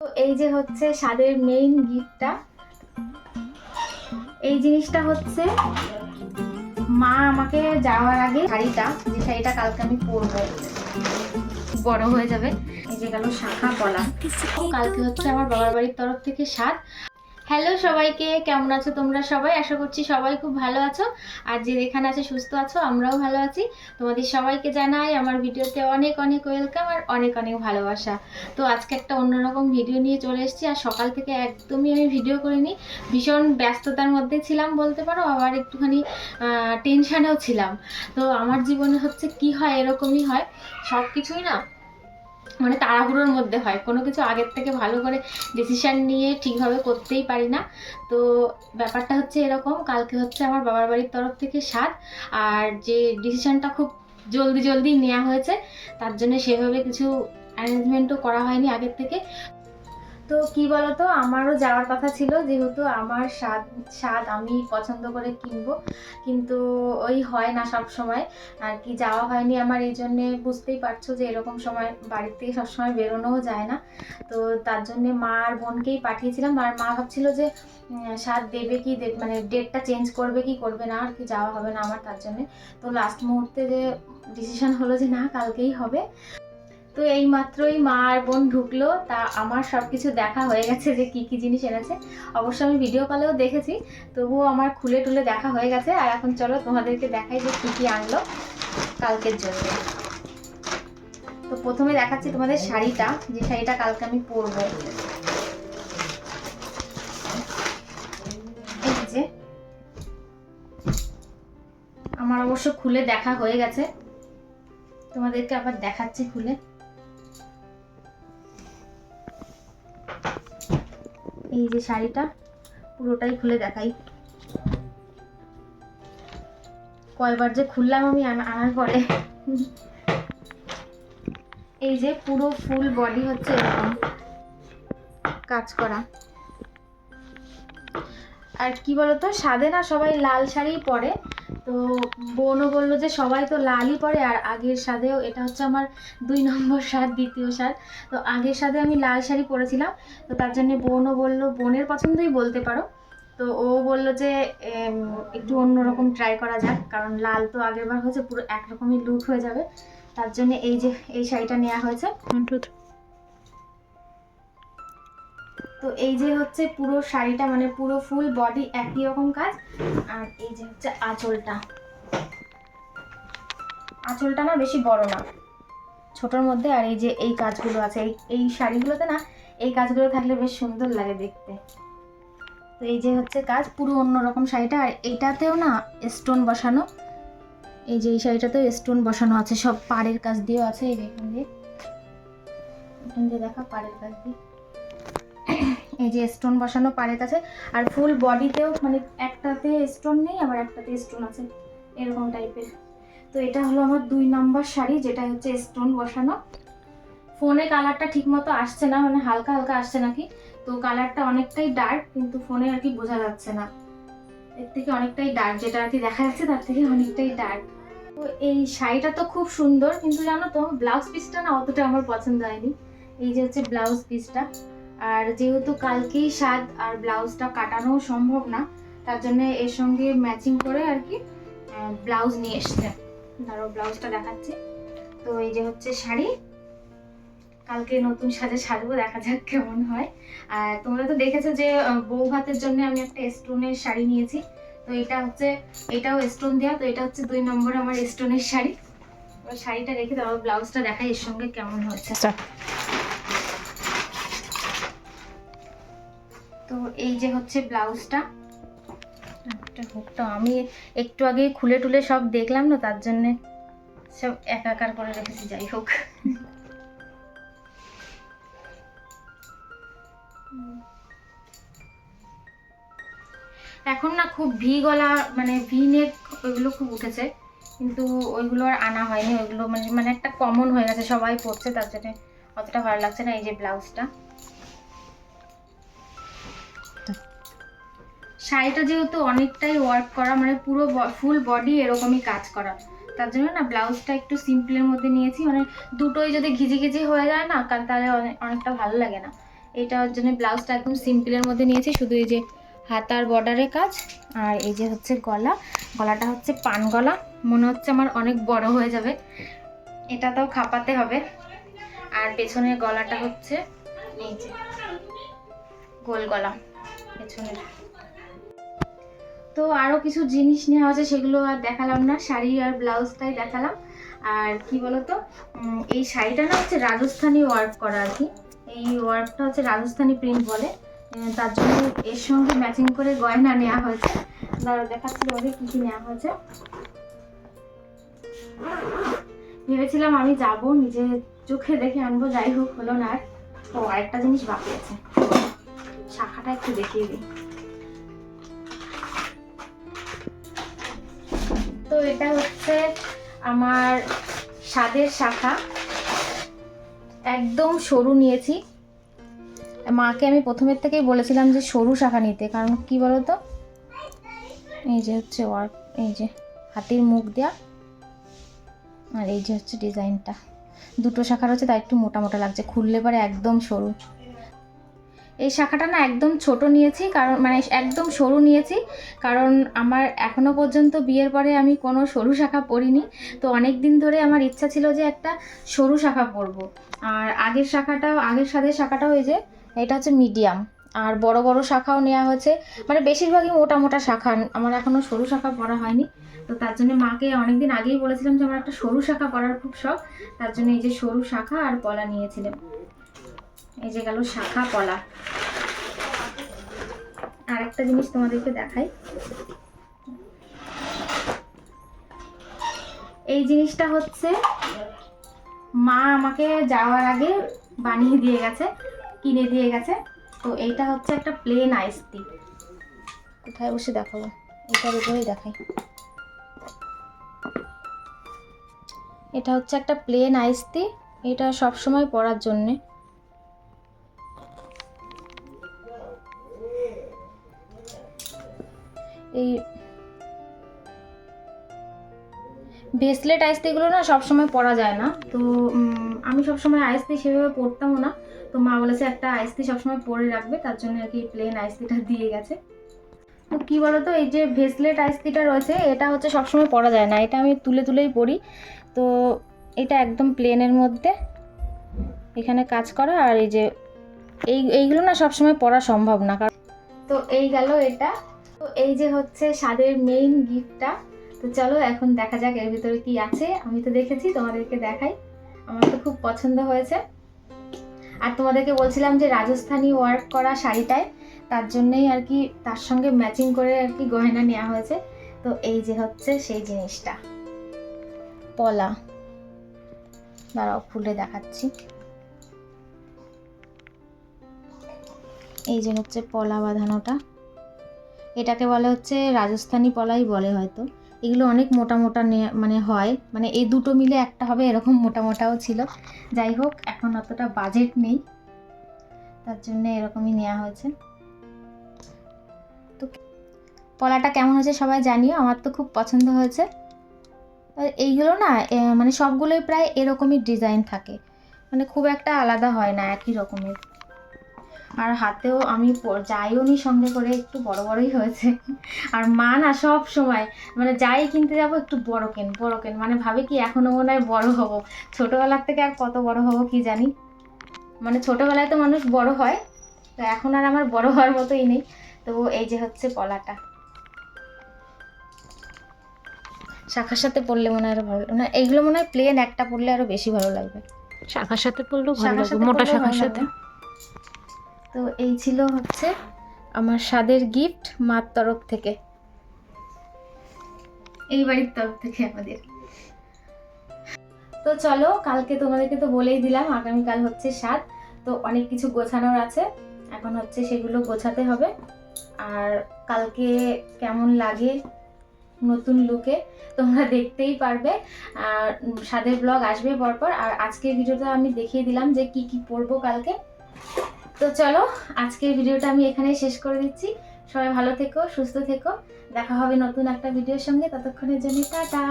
তো এই যে হচ্ছে স্বাদের মেইন গিফটটা এই জিনিসটা হচ্ছে মা আমাকে যাওয়ার আগে শাড়িটা, যে শাড়িটা কালকে আমি পরবো। বড় হয়ে যাবে। এই যে গেল শাখা পলা। কালকে হচ্ছে আমার বাবার বাড়ির তরফ থেকে স্বাদ। হ্যালো সবাইকে, কেমন আছো তোমরা সবাই? আশা করছি সবাই খুব ভালো আছো। আর যে যেখানে আছে, সুস্থ আছো, আমরাও ভালো আছি। তোমাদের সবাইকে জানাই আমার ভিডিওতে অনেক অনেক ওয়েলকাম আর অনেক অনেক ভালোবাসা। তো আজকে একটা অন্যরকম ভিডিও নিয়ে চলে এসেছি আর সকাল থেকে একদমই আমি ভিডিও করিনি। ভীষণ ব্যস্ততার মধ্যে ছিলাম বলতে পারো, আবার একটুখানি টেনশানেও ছিলাম। তো আমার জীবনে হচ্ছে কি হয়, এরকমই হয়। সব কিছুই না মানে তাড়াহুড়োর মধ্যে হয়। কোনো কিছু আগের থেকে ভালো করে ডিসিশান নিয়ে ঠিকভাবে করতেই পারি না। তো ব্যাপারটা হচ্ছে এরকম, কালকে হচ্ছে আমার বাবার বাড়ির তরফ থেকে স্বাদ আর যে ডিসিশানটা খুব জলদি জলদি নেওয়া হয়েছে, তার জন্য সেভাবে কিছু অ্যারেঞ্জমেন্টও করা হয়নি আগের থেকে। তো কি বলতো, আমারও যাওয়ার কথা ছিল, যেহেতু আমার স্বাদ স্বাদ আমি পছন্দ করে কিনবো। কিন্তু ওই হয় না সব সময়, আর কি যাওয়া হয়নি আমার, এই জন্যে বুঝতেই পারছ যে এরকম সময় বাড়ির থেকে সবসময় বেরোনোও যায় না। তো তার জন্যে মা আর বোনকেই পাঠিয়েছিলাম, আর মা ভাবছিল যে স্বাদ দেবে কি মানে ডেটটা চেঞ্জ করবে কি করবে না, আর কি যাওয়া হবে না আমার তার জন্যে। তো লাস্ট মুহূর্তে যে ডিসিশন হলো যে না, কালকেই হবে। তো এই মাত্রই মা আর বোন ঢুকলো, তা আমার সব কিছু দেখা হয়ে গেছে যে কি কি জিনিস এনেছে। অবশ্য আমি ভিডিও কলেও দেখেছি, তবুও আমার খুলে টুলে দেখা হয়ে গেছে। আর এখন চলো তোমাদেরকে দেখাই যে কি কি আনলো কালকের জন্য। তো প্রথমে দেখাচ্ছি তোমাদের শাড়িটা, যে শাড়িটা কালকে আমি পরবো। আমার অবশ্য খুলে দেখা হয়ে গেছে। তোমাদেরকে আবার দেখাচ্ছি খুলে। এই যে শাড়িটা, পুরোটাই খুলে দেখাই। কয়বার যে খুললাম আমি আনা- আনার পরে। এই যে পুরো ফুল বডি হচ্ছে এরকম কাজ করা। আর কি বলতো, সাদে না সবাই লাল শাড়ি পরে। তো বোনও বলল যে সবাই তো লালই পরে আর আগের সাদেও এটা হচ্ছে আমার দুই নম্বর স্বাদ দ্বিতীয় স্বাদ তো আগের সাথে আমি লাল শাড়ি পরেছিলাম, তো তার জন্য বোনও বলল, বোনের পছন্দই বলতে পারো। তো ও বলল যে একটু অন্যরকম ট্রাই করা যাক, কারণ লাল তো আগের বার হয়েছে, পুরো একরকমই লুক হয়ে যাবে। তার জন্য এই যে, এই শাড়িটা নেওয়া হয়েছে। তো এই যে হচ্ছে পুরো শাড়িটা মানে পুরো ফুল বডি একই রকম কাজ। আর এই যে হচ্ছে আঁচলটা। আঁচলটা না বেশি বড় না, ছোটোর মধ্যে। আর এই যে এই কাজগুলো আছে, এই এই শাড়িগুলোতে না, এই কাজগুলো থাকলে বেশ সুন্দর লাগে দেখতে। তো এই যে হচ্ছে কাজ, পুরো অন্যরকম শাড়িটা। আর এইটাতেও না স্টোন বসানো। এই যে এই শাড়িটাতেও স্টোন বসানো আছে, সব পাড়ের কাজ দিয়েও আছে, এই যে। দিয়ে দিয়ে দেখা, পাড়ের কাজ দিয়ে। এই যে স্টোন বসানো পাড়ের কাছে আর ফুল বডিতেও মানে একটাতে স্টোন নেই, আবার একটাতে স্টোন আছে, এরকম টাইপের তো এটা হলো আমার দুই নম্বর শাড়ি যেটা হচ্ছে স্টোন বসানো। ফোনে কালারটা ঠিক মতো আসছে না মানে হালকা হালকা আসছে নাকি, তো কালারটা অনেকটাই ডার্ক কিন্তু ফোনে আর কি বোঝা যাচ্ছে না। এর থেকে অনেকটাই ডার্ক যেটা আর কি দেখা যাচ্ছে, তার থেকে অনেকটাই ডার্ক তো এই শাড়িটা তো খুব সুন্দর, কিন্তু জানো তো ব্লাউজ পিসটা না অতটা আমার পছন্দ হয়নি। এই যে হচ্ছে ব্লাউজ পিসটা আর যেহেতু কালকেই স্বাদ আর ব্লাউজটা কাটানো সম্ভব না, তার জন্য এর সঙ্গে ম্যাচিং করে আর কি ব্লাউজ নিয়ে এসছে। ধরো ব্লাউজটা দেখাচ্ছি। তো এই যে হচ্ছে শাড়ি। কালকে নতুন সাজে সাজবো, দেখা যাক কেমন হয়। আর তোমরা তো দেখেছ যে বউ ভাতের জন্য আমি একটা স্টোনের শাড়ি নিয়েছি। তো এটা হচ্ছে, এটাও স্টোন দেওয়া তো এটা হচ্ছে দুই নম্বর আমার স্টোনের শাড়ি। শাড়িটা রেখে দাও, ব্লাউজটা দেখাই এর সঙ্গে কেমন হচ্ছে। তো এই যে হচ্ছে ব্লাউজটা আমি একটু আগে খুলে টুলে সব দেখলাম না, তার জন্যে সব একাকার করে রেখেছি, যাই হোক। এখন না খুব ভি গলা মানে ভি নেক ওইগুলো খুব উঠেছে, কিন্তু ওইগুলো আর আনা হয়নি, ওইগুলো মানে মানে একটা কমন হয়ে গেছে, সবাই পরছে, তার জন্য অতটা ভালো লাগছে না এই যে ব্লাউজটা। শাড়িটা যেহেতু অনেকটাই ওয়ার্ক করা মানে পুরো ফুল বডি এরকমই কাজ করা। তার জন্য না ব্লাউজটা একটু সিম্পলের মধ্যে নিয়েছি মানে দুটোই যদি ঘিজি ঘিজি হয়ে যায় না কারণ তাহলে অনেকটা ভালো লাগে না। এটার জন্য ব্লাউজটা একদম সিম্পলের মধ্যে নিয়েছি, শুধু এই যে হাতার বর্ডারের কাজ, আর এই যে হচ্ছে গলা। গলাটা হচ্ছে পান গলা, মনে হচ্ছে আমার অনেক বড় হয়ে যাবে। এটা তো খাপাতে হবে। আর পেছনের গলাটা হচ্ছে এই যে, গোল গলা, পেছনের। তো আরও কিছু জিনিস নেওয়া হয়েছে সেগুলো আর দেখালাম না। শাড়ি আর ব্লাউজটাই দেখালাম। আর কি বলতো? এই শাড়িটা না হচ্ছে রাজস্থানি ওয়ার্ক করা আর কি। এই ওয়ার্কটা হচ্ছে রাজস্থানি প্রিন্ট বলে। তার জন্য এর সঙ্গে ম্যাচিং করে গয়না নেওয়া হয়েছে। দাঁড়া দেখাচ্ছি তোমাদের কী কী নেওয়া হয়েছে। ভেবেছিলাম আমি যাব, নিজে চোখে দেখে আনব, যাই হোক, হলো না আর। ও, আরেকটা জিনিস বাকি আছে। শাখাটা একটু দেখিয়ে দিই। এটা হচ্ছে আমার স্বাদের শাখা। একদম সরু নিয়েছি। মাকে আমি প্রথমের থেকেই বলেছিলাম যে সরু শাখা নিতে, কারণ কি বলতো? এই যে হচ্ছে ওয়ার্ক এই যে হাতির মুখ দেওয়া আর এই যে হচ্ছে ডিজাইনটা দুটো শাখার হচ্ছে তাই একটু মোটা মোটা লাগছে, খুললে পরে একদম সরু। এই শাখাটা না একদম ছোট নিয়েছি, কারণ মানে একদম সরু নিয়েছি, কারণ আমার এখনও পর্যন্ত বিয়ের পরে আমি কোনো সরু শাখা পরিনি। তো অনেক দিন ধরে আমার ইচ্ছা ছিল যে একটা সরু শাখা পরবো। আর আগের শাখাটাও, আগের সাথে শাখাটাও এই যে, এটা হচ্ছে মিডিয়াম। আর বড় বড় শাখাও নেওয়া হয়েছে। মানে বেশিরভাগই মোটা মোটা শাখা, আমার এখনও সরু শাখা পরা হয়নি। তো তার জন্য মাকে অনেকদিন আগেই বলেছিলাম যে আমার একটা সরু শাখা পরার খুব শখ। তার জন্য এই যে সরু শাখা আর পলা নিয়েছিলাম। এই যে গেল শাখা কলা আর একটা জিনিস তোমাদেরকে দেখাই। এই জিনিসটা হচ্ছে, মা আমাকে যাওয়ার আগে বানিয়ে দিয়ে গেছে, কিনে দিয়ে গেছে। তো এইটা হচ্ছে একটা প্লেন আইসটি কোথায় বসে দেখাবো? এটার উপরেই দেখাই। এটা হচ্ছে একটা প্লেন আইসটি এটা সব সময় জন্যে। এই ব্রেসলেট আইসতিগুলো না সবসময় পরা যায় না। তো আমি সবসময় আইসতি সেভাবে পরতামও না। তো মা বলেছে একটা আইসতি সবসময় পরে রাখবে, তার জন্য আর কি প্লেন আইসতিটা দিয়ে গেছে। তো কী বলতো, এই যে ভেসলেট আইসতিটা রয়েছে, এটা হচ্ছে সবসময় পরা যায় না। এটা আমি তুলে তুলেই পরি। তো এটা একদম প্লেনের মধ্যে এখানে কাজ করা, আর এই যে এই, এইগুলো না সবসময় পরা সম্ভব না। কারণ তো এই গেল এটা। তো এই যে হচ্ছে স্বাদের মেইন গিফটটা তো চলো এখন দেখা যাক এর ভিতরে কি আছে। আমি তো দেখেছি, তোমাদেরকে দেখাই। আমার তো খুব পছন্দ হয়েছে। আর তোমাদেরকে বলছিলাম যে রাজস্থানি ওয়ার্ক করা শাড়িটায়, তার জন্যই আর কি তার সঙ্গে ম্যাচিং করে আর কি গয়না নেওয়া হয়েছে। তো এই যে হচ্ছে সেই জিনিসটা। পলা। দাঁড়াও, খুলে দেখাচ্ছি। এই যে হচ্ছে পলা বাঁধানোটা। এটাকে বলে হচ্ছে রাজস্থানি পলাই বলে হয়তো। এগুলো অনেক মোটা মোটা মানে হয়। মানে এই দুটো মিলে একটা হবে, এরকম মোটা মোটাও ছিল। যাই হোক, এখন অতটা বাজেট নেই। তার জন্য এরকমই নেওয়া হয়েছে। তো পলাটা কেমন হয়েছে সবাই জানিও, আমার তো খুব পছন্দ হয়েছে। এইগুলো না মানে সবগুলোই প্রায় এরকমই ডিজাইন থাকে। মানে খুব একটা আলাদা হয় না, একই রকমের। আর হাতেও আমি যাইও নি সঙ্গে করে একটু বড় বড়ই হয়েছে। আর মা না সব সময় মানে যাই কিনতে যাব একটু বড় কেন বড় কেন। মানে ভাবে কি এখনও মনে হয় বড় হব। ছোটবেলার থেকে আর কত বড় হব কি জানি? মানে ছোটবেলায় তো মানুষ বড় হয় তো এখন আর আমার বড় হওয়ার মতোই নেই। তো এই যে হচ্ছে পলাটা। শাখার সাথে পড়লে মনে হয় আরও ভালো না এইগুলো মনে হয় প্লেন একটা পড়লে আরও বেশি ভালো লাগবে। শাখার সাথে পড়লেও ভালো লাগবে মোটা শাখার সাথে। তো এই ছিল হচ্ছে আমার স্বাদের গিফট মার তরফ থেকে। এই বাড়ির তরফ থেকে আমাদের। তো চলো, কালকে তোমাদেরকে তো বলেই দিলাম, আগামীকাল হচ্ছে স্বাদ। তো অনেক কিছু গোছানোর আছে। এখন হচ্ছে সেগুলো গোছাতে হবে। আর কালকে কেমন লাগে নতুন লুকে তোমরা দেখতেই পারবে। আর স্বাদের ব্লগ আসবে পরপর। আর আজকের ভিডিওটা আমি দেখিয়ে দিলাম যে কি কি পরবো কালকে। তো চলো, আজকের ভিডিওটা আমি এখানে শেষ করে দিচ্ছি। সবাই ভালো থেকো, সুস্থ থেকো। দেখা হবে নতুন একটা ভিডিওর সঙ্গে। ততক্ষণের জন্য টাটা।